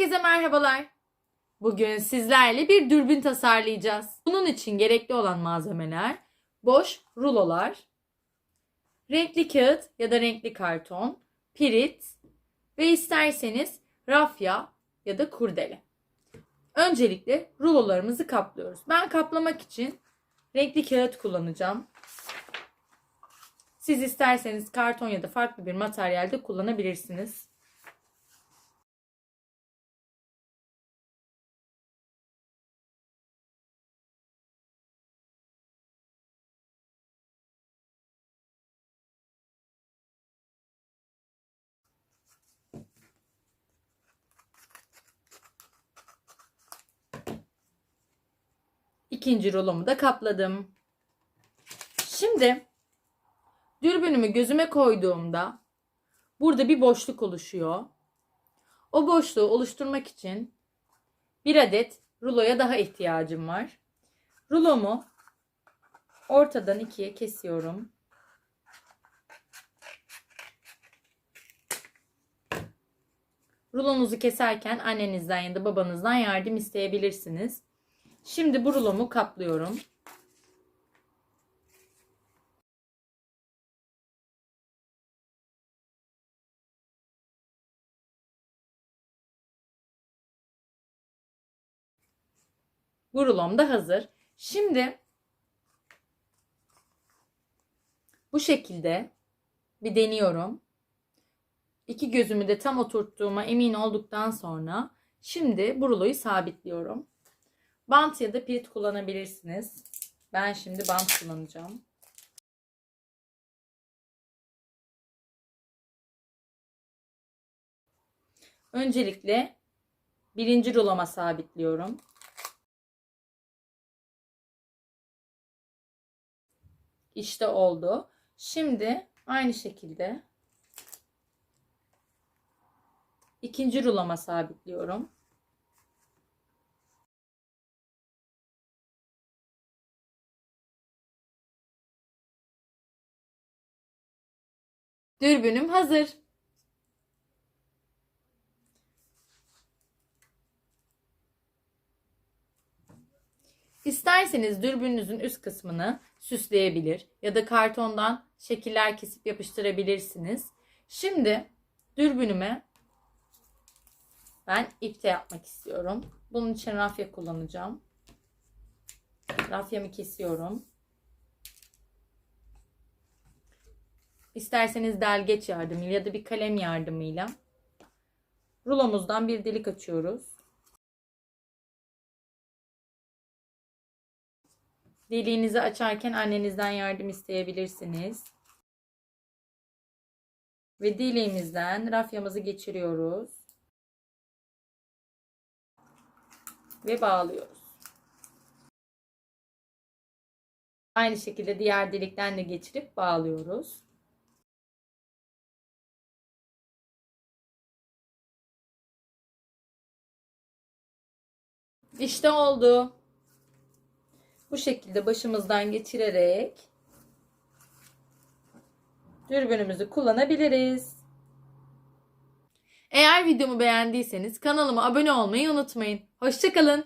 Herkese merhabalar. Bugün sizlerle bir dürbün tasarlayacağız. Bunun için gerekli olan malzemeler boş rulolar, renkli kağıt ya da renkli karton, pirit ve isterseniz rafya ya da kurdele. Öncelikle rulolarımızı kaplıyoruz. Ben kaplamak için renkli kağıt kullanacağım. Siz isterseniz karton ya da farklı bir materyalde kullanabilirsiniz. İkinci rolomu da kapladım. Şimdi dürbünümü gözüme koyduğumda burada bir boşluk oluşuyor. O boşluğu oluşturmak için bir adet ruloya daha ihtiyacım var. Rulomu ortadan ikiye kesiyorum. Rulonuzu keserken annenizden ya da babanızdan yardım isteyebilirsiniz. Şimdi bu rulomu kaplıyorum. Bu rulom da hazır. Şimdi bu şekilde bir deniyorum. İki gözümü de tam oturttuğuma emin olduktan sonra şimdi bu ruloyu sabitliyorum. Bant ya da pirit kullanabilirsiniz. Ben şimdi bant kullanacağım. Öncelikle birinci ruloma sabitliyorum. İşte oldu. Şimdi aynı şekilde ikinci ruloma sabitliyorum. Dürbünüm hazır. İsterseniz dürbününüzün üst kısmını süsleyebilir ya da kartondan şekiller kesip yapıştırabilirsiniz. Şimdi dürbünüme ben ipte yapmak istiyorum. Bunun için rafya kullanacağım. Rafyamı kesiyorum. İsterseniz delgeç yardımıyla ya da bir kalem yardımıyla rulomuzdan bir delik açıyoruz. Deliğinizi açarken annenizden yardım isteyebilirsiniz. Ve deliğimizden rafyamızı geçiriyoruz. Ve bağlıyoruz. Aynı şekilde diğer delikten de geçirip bağlıyoruz. İşte oldu. Bu şekilde başımızdan geçirerek dürbünümüzü kullanabiliriz. Eğer videomu beğendiyseniz kanalıma abone olmayı unutmayın. Hoşçakalın.